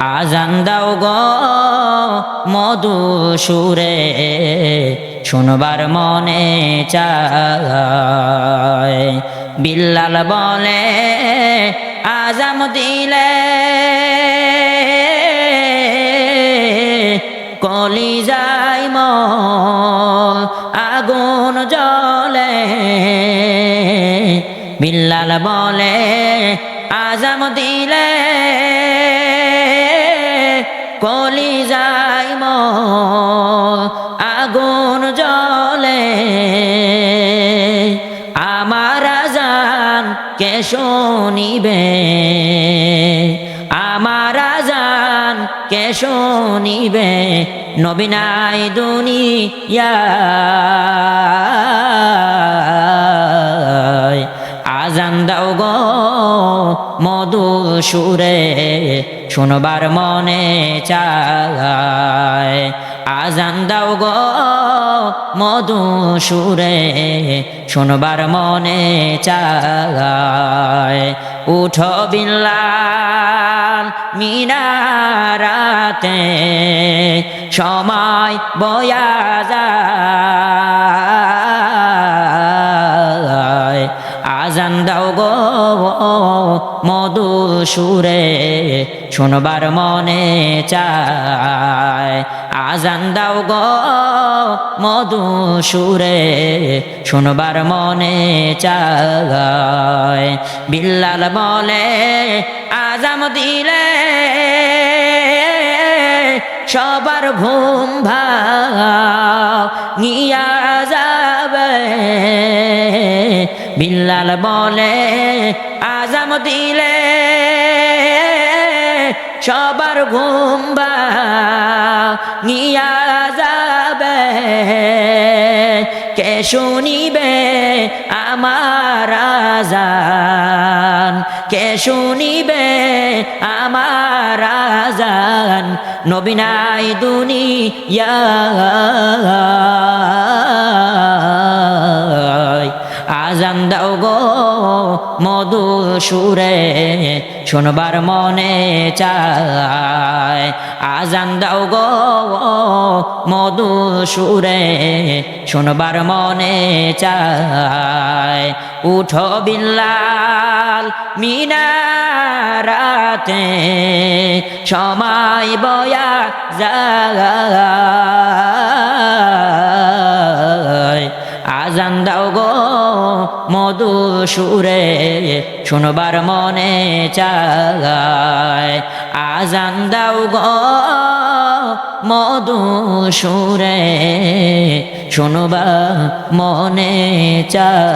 আজান দাও গো মধু সুরে, শুনবার মনে চায়। বিল্লাল বলে আজাম দিলে কলি যাই ম আগুন জলে বিল্লাল বলে আজাম দিলে কলি ম আগুন জলে আমার আজান কে শুনিবে? আমার আজান কে শুনিবে? নবীনাই দুনিয়া। আজান দাও গো মধু সুরে শুনবার মনে চায়। আজান দাও গো মধু সুরে শুনবার মনে চায়। উঠো বিল্লাল মিনারাতে, সময় বয়া যায়। মধু সুরে শুনবার মনে চায়, আজান দাও গো মধু সুরে শুনবার মনে চায়, বিল্লাল বলে, আজাম দিলে সবার ঘুম ভাঙিয়া বিল্লাল বলে আজাম দিলে সবার ঘুম ভাঙিয়া যাবে। কে শুনিবে আমার আজান? কে শুনিবে আমার আজান? নবীনাই দুনিয়া। আজান দাও গো মধু সুরে, শুনবার মনে চায়। আজান দাও গো মধু সুরে, শুনবার মনে চায়। উঠো বিল্লাল মিনারাতে, সময় বয়া যায়। আজান দাও গো মধু সুরে শুনবার মনে চায় আজান দাও গ মধু সুরে মনে চায়।